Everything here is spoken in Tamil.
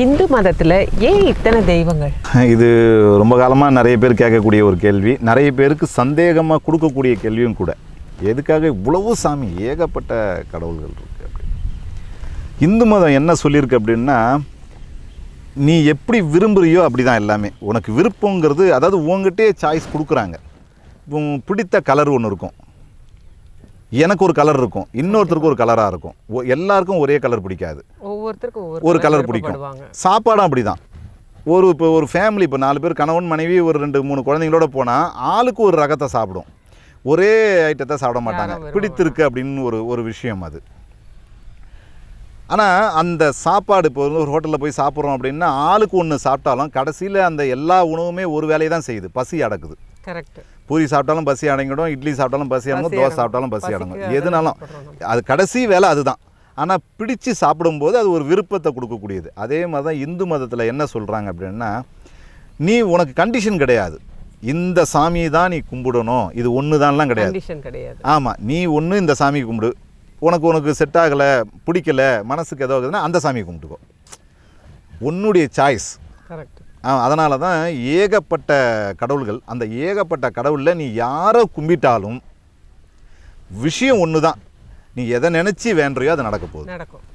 இந்து மதத்தில் ஏன் இத்தனை தெய்வங்கள்? இது ரொம்ப காலமாக நிறைய பேர் கேட்கக்கூடிய ஒரு கேள்வி. நிறைய பேருக்கு சந்தேகமாக கொடுக்கக்கூடிய கேள்வியும் கூட. எதுக்காக இவ்வளவு சாமி ஏகப்பட்ட கடவுள்கள் இருக்குது அப்படி இந்து மதம் என்ன சொல்லியிருக்கு அப்படின்னா நீ எப்படி விரும்புறியோ அப்படி தான் எல்லாமே. உனக்கு விருப்பங்கிறது அதாவது உங்ககிட்டே சாய்ஸ் கொடுக்குறாங்க. பிடித்த கலர் ஒன்று இருக்கும். எனக்கு ஒரு கலர் இருக்கும். இன்னொருத்தருக்கு ஒரு கலராக இருக்கும். எல்லாருக்கும் ஒரே கலர் பிடிக்காது. ஒவ்வொருத்தருக்கும் ஒரு கலர் பிடிக்கும். சாப்பாடும் அப்படி தான் ஒரு இப்போ ஒரு ஃபேமிலி இப்போ நாலு பேர் கணவன் மனைவி ஒரு ரெண்டு மூணு குழந்தைங்களோட போனால் ஆளுக்கு ஒரு ரகத்தை சாப்பிடும். ஒரே ஐட்டத்தை சாப்பிட மாட்டாங்க. பிடித்திருக்கு அப்படின்னு ஒரு ஒரு விஷயம் அது. ஆனால் அந்த சாப்பாடு இப்போ வந்து ஒரு ஹோட்டலில் போய் சாப்பிட்றோம் அப்படின்னா ஆளுக்கு ஒன்று சாப்பிட்டாலும் கடைசியில் அந்த எல்லா உணவுமே ஒரு வேலையை தான் செய்யுது. பசி அடக்குது. கரெக்ட் பூரி சாப்பிட்டாலும் பசி அடங்கிடும் இட்லி சாப்பிட்டாலும் பசி அடங்கும் தோசை. சாப்பிட்டாலும் பசி அடங்கும். எதுனாலும். அது கடைசி வேலை அதுதான். ஆனால் பிடிச்சு சாப்பிடும்போது அது ஒரு விருப்பத்தை கொடுக்கக்கூடியது. அதே மாதிரி தான் இந்து மதத்தில் என்ன சொல்கிறாங்க அப்படின்னா நீ உனக்கு கண்டிஷன் கிடையாது. இந்த சாமியை தான் நீ கும்பிடணும். இது ஒன்று தான்லாம் கிடையாது கிடையாது. ஆமாம் நீ ஒன்று இந்த சாமி கும்பிடு. உனக்கு உனக்கு செட் ஆகலை பிடிக்கல மனசுக்கு ஏதோ ஆகுதுன்னா அந்த சாமியை கும்பிட்டுக்கோ. உன்னுடைய சாய்ஸ் கரெக்ட் அதனால தான் ஏகப்பட்ட கடவுள்கள் அந்த ஏகப்பட்ட கடவுளில் நீ யாரை கும்பிட்டாலும் விஷயம் ஒன்று தான் நீ எதை நினச்சி வேண்டுறியோ அது நடக்க போகுது. நடக்கும்.